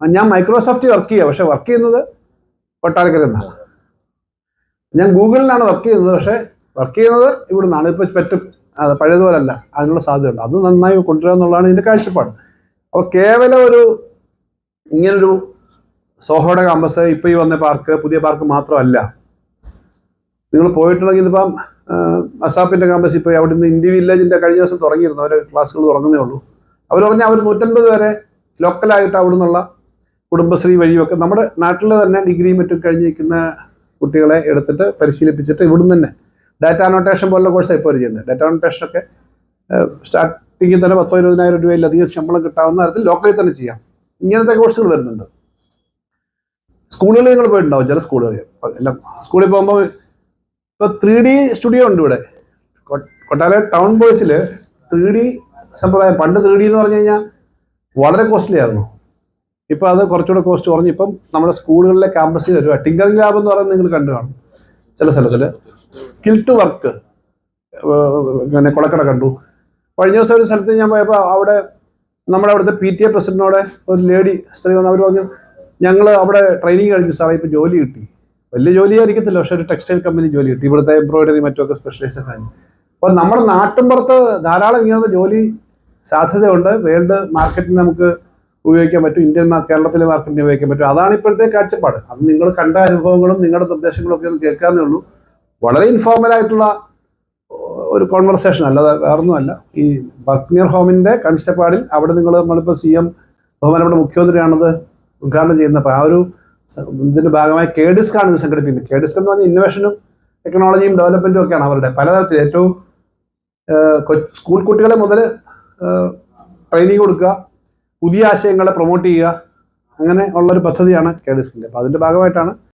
ഞാൻ Microsoft work ചെയ്യുക പക്ഷെ വർക്ക് ചെയ്യുന്നത് കൊട്ടാരക്കര ഞാൻ ഗൂഗിളിലാണ് വർക്ക് ചെയ്യുന്നത്. പക്ഷേ വർക്ക് ചെയ്യുന്നത് ഇവിടെ നിന്നാണ് ഇപ്പോൾ പറ്റും. അത് പഴയതുപോലല്ല. അതിനുള്ള സാധ്യതയുണ്ട്. അത് നന്നായി കൊണ്ടുവരിക എന്നുള്ളതാണ് ഇതിന്റെ കാഴ്ചപ്പാട്. അപ്പോൾ കേവലം ഒരു ഇങ്ങനൊരു സോഹോയുടെ ക്യാമ്പസ് ഇപ്പോൾ ഈ വന്ന പാർക്ക് പുതിയ പാർക്ക് മാത്രമല്ല. നിങ്ങൾ പോയിട്ടുണ്ടെങ്കിൽ ഇപ്പം അസാപ്പിന്റെ ക്യാമ്പസ് ഇപ്പോൾ അവിടെ നിന്ന് ഇന്ത്യ വില്ലേജിന്റെ കഴിഞ്ഞ ദിവസം തുടങ്ങിയിരുന്നു. അവരെ ക്ലാസ്സുകൾ തുടങ്ങുന്നേ ഉള്ളൂ. അവർ പറഞ്ഞാൽ അവർ നൂറ്റൻപത് വരെ ലോക്കലായിട്ട് അവിടെ നിന്നുള്ള കുടുംബശ്രീ വഴിയൊക്കെ നമ്മുടെ നാട്ടിൽ തന്നെ ഡിഗ്രിയും മറ്റും കഴിഞ്ഞ് നിൽക്കുന്ന കുട്ടികളെ എടുത്തിട്ട് പരിശീലിപ്പിച്ചിട്ട് ഇവിടുന്ന് തന്നെ ഡാറ്റ അനോട്ടേഷൻ പോലുള്ള കോഴ്സാണ് ഇപ്പോൾ അവർ ചെയ്യുന്നത്. ഡാറ്റ അനോട്ടേഷനൊക്കെ സ്റ്റാർട്ടിങ്ങിൽ തന്നെ പത്തോ ഇരുപതിനായിരം രൂപയിലധികം ശമ്പളം കിട്ടാവുന്ന തരത്തിൽ ലോക്കലിൽ തന്നെ ചെയ്യാം. ഇങ്ങനത്തെ കോഴ്സുകൾ വരുന്നുണ്ട്. സ്കൂളുകളിൽ നിങ്ങൾ പോയിട്ടുണ്ടാവും ചില സ്കൂളുകളിൽ. എല്ലാം സ്കൂളിൽ പോകുമ്പോൾ ഇപ്പോൾ ത്രീ ഡി സ്റ്റുഡിയോ ഉണ്ട് ഇവിടെ. കൊ- കൊട്ടാര ടൗൺ ബോയ്സിൽ ത്രീ ഡി സമ്പ്രദായം. പണ്ട് ത്രീ ഡി എന്ന് പറഞ്ഞു കഴിഞ്ഞാൽ വളരെ കോസ്റ്റ്ലി ആയിരുന്നു. ഇപ്പോൾ അത് കുറച്ചുകൂടെ കോസ്റ്റ് കുറഞ്ഞു ഇപ്പം നമ്മുടെ സ്കൂളുകളിലെ ക്യാമ്പസിൽ വരുക ടിങ്കറിംഗ് ലാബ് എന്ന് പറയുന്നത് നിങ്ങൾ കണ്ടു കാണും. ചില സ്ഥലത്തിൽ സ്കിൽ ടു വർക്ക് പിന്നെ കുളക്കട കണ്ടു. കഴിഞ്ഞ ദിവസം ഒരു സ്ഥലത്ത് ഞാൻ പോയപ്പോൾ അവിടെ നമ്മുടെ അവിടുത്തെ പി ടി എ പ്രസിഡന്റിനോടെ ഒരു ലേഡി സ്ത്രീ വന്ന് അവർ പറഞ്ഞു ഞങ്ങൾ അവിടെ ട്രെയിനിങ് കഴിഞ്ഞു സാറേ ഇപ്പോൾ ജോലി കിട്ടി. വലിയ ജോലി ആയിരിക്കത്തില്ല പക്ഷെ ഒരു ടെക്സ്റ്റൈൽ കമ്പനി ജോലി കിട്ടി. ഇവിടുത്തെ എംബ്രോയിഡറി മറ്റുമൊക്കെ സ്പെഷ്യലൈസ് കഴിഞ്ഞു. അപ്പോൾ നമ്മുടെ നാട്ടിൻ പുറത്ത് ധാരാളം ഇങ്ങനത്തെ ജോലി സാധ്യതയുണ്ട്. വേൾഡ് മാർക്കറ്റിൽ നമുക്ക് ഉപയോഗിക്കാൻ പറ്റും. ഇന്ത്യൻ കേരളത്തിലെ മാർക്കറ്റിന് ഉപയോഗിക്കാൻ പറ്റും. അതാണ് ഇപ്പോഴത്തെ കാഴ്ചപ്പാട്. അത് നിങ്ങൾ കണ്ട അനുഭവങ്ങളും നിങ്ങളുടെ നിർദ്ദേശങ്ങളും ഒക്കെ ഒന്ന് കേൾക്കാന്നേ ഉള്ളൂ. വളരെ ഇൻഫോർമൽ ആയിട്ടുള്ള ഒരു കോൺവെർസേഷൻ അല്ലാതെ വേറൊന്നുമല്ല ഈ ബക്നിയർ ഹോമിന്റെ കൺസ്റ്റപ്പാടിൽ അവിടെ നിങ്ങൾ നമ്മളിപ്പോൾ സി എം ബഹുമാനപ്പെട്ട മുഖ്യമന്ത്രിയാണത് ഉദ്ഘാടനം ചെയ്യുന്നത്. അപ്പോൾ ആ ഒരു ഇതിന്റെ ഭാഗമായി കേഡിസ്കാണ് ഇത് സംഘടിപ്പിക്കുന്നത്. കേഡിസ്ക് എന്ന് പറഞ്ഞാൽ ഇന്നോവേഷനും ടെക്നോളജിയും ഡെവലപ്മെന്റും ഒക്കെയാണ് അവരുടെ പലതരത്തിൽ ഏറ്റവും സ്കൂൾ കുട്ടികളെ മുതൽ ട്രെയിനിങ് കൊടുക്കുക പുതിയ ആശയങ്ങളെ പ്രൊമോട്ട് ചെയ്യുക. അങ്ങനെ ഉള്ളൊരു പദ്ധതിയാണ് കേഡിസ്കിന്റെ അപ്പോൾ അതിന്റെ ഭാഗമായിട്ടാണ്